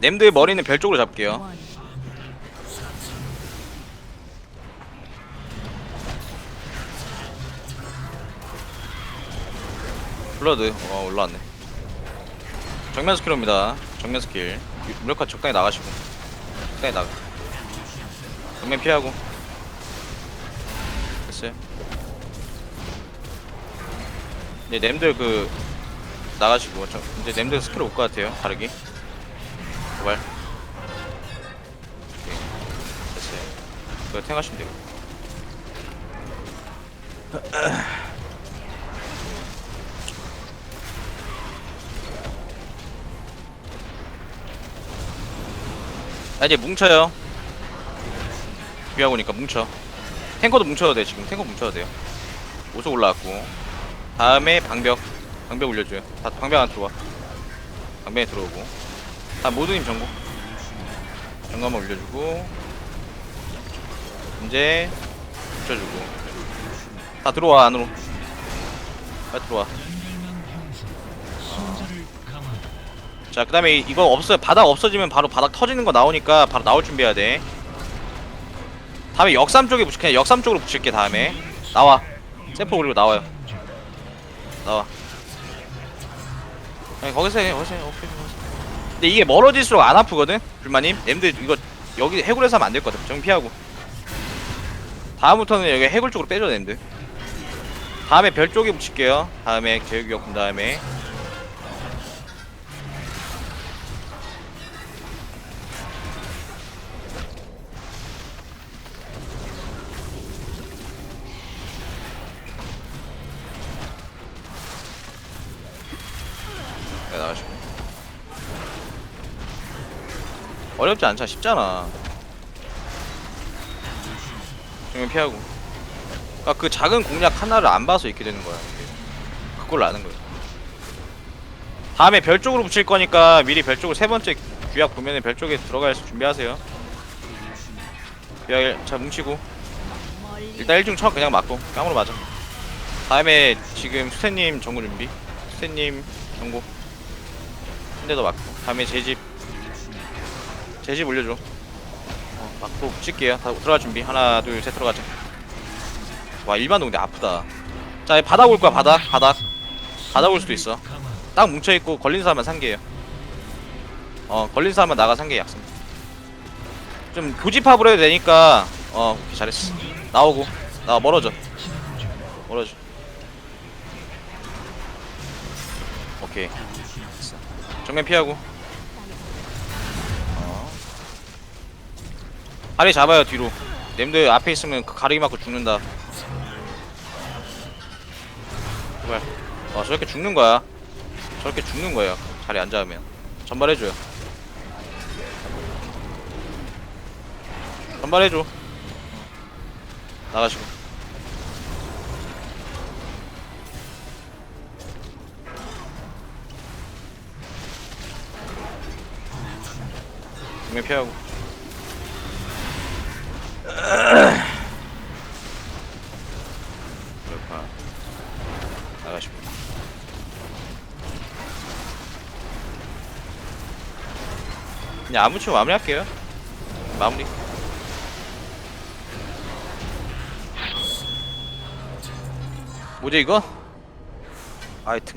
냄드의 머리는 별 쪽으로 one. 블러드. 어 올라왔네. 정면 스킬입니다. 정면 스킬. 유- 무력화 적당히 나가시고. 적당히 나가. 정면 피하고. 됐어요. 이제 냄들 그 나가시고 저, 이제 냄들 스킬 올 것 같아요. 다르게 도발. 오케이. 됐어요 그거 탱하시면 되고 아 이제 뭉쳐요. 비하고 오니까 뭉쳐. 탱커도 뭉쳐도 돼 지금. 탱커 뭉쳐도 돼요. 오속 올라왔고. 다음에 방벽. 방벽 올려줘요. 다 방벽 안 들어와. 방벽에 들어오고 다 모두님 전고. 전고 한번 올려주고. 이제 붙여주고. 다 들어와 안으로. 빨리 들어와. 자 그 다음에 이거 없어요 바닥 없어지면 바로 바닥 터지는 거 나오니까 바로 나올 준비해야 돼. 다음에 역삼 쪽에 붙일 그냥 역삼 쪽으로 붙일게 다음에. 나와. 세포 올리고 나와요. 나와. 아니 거기서 해 거기서 해. 오케이 거기서 해. 근데 이게 멀어질수록 안 아프거든? 불마님 엠들 이거 여기 해골에서 하면 안 될 것 같아. 정 피하고. 다음부터는 여기 해골 쪽으로 빼줘 엠들. 다음에 별 쪽에 붙일게요. 다음에 제육이역 본 다음에. 네, 나가시고. 어렵지 않잖아, 쉽잖아. 정면 피하고. 그러니까 그 작은 공략 하나를 안 봐서 이렇게 되는 거야. 그걸 아는 거야. 다음에 별 쪽으로 붙일 거니까 미리 별 쪽으로 세 번째 규약 보면은 별 쪽에 들어갈 수 준비하세요. 규약 잘 뭉치고. 일단 1중 쳐 그냥 맞고 깡으로 맞아. 다음에 지금 수태님 정구 준비. 수태님 정고 한 대도 맞고 다음에 제집 제집 올려줘. 어, 맞고 붙일게요. 다 들어갈 준비. 하나 둘 셋 들어가자 와 일반 동대 아프다. 자 바닥 올 거야 바닥 바닥. 바닥 올 수도 있어. 딱 뭉쳐있고 걸린 사람만 상계예요. 어 걸린 사람만 나가 상계 약속. 좀 교집합으로 해도 되니까 어 오케이 잘했어. 나오고. 나 멀어져. 멀어져. 오케이. 정면 피하고 다리 잡아요 뒤로. 냄들 앞에 있으면 그 가르기 맞고 죽는다. 제발 어 저렇게 죽는 거야? 저렇게 죽는 거예요 자리 안 잡으면. 전발해줘요. 전발해줘. 나가시고. 정면 피하고 그냥 아무 치고 마무리할게요. 마무리. 뭐지 이거? 아이 등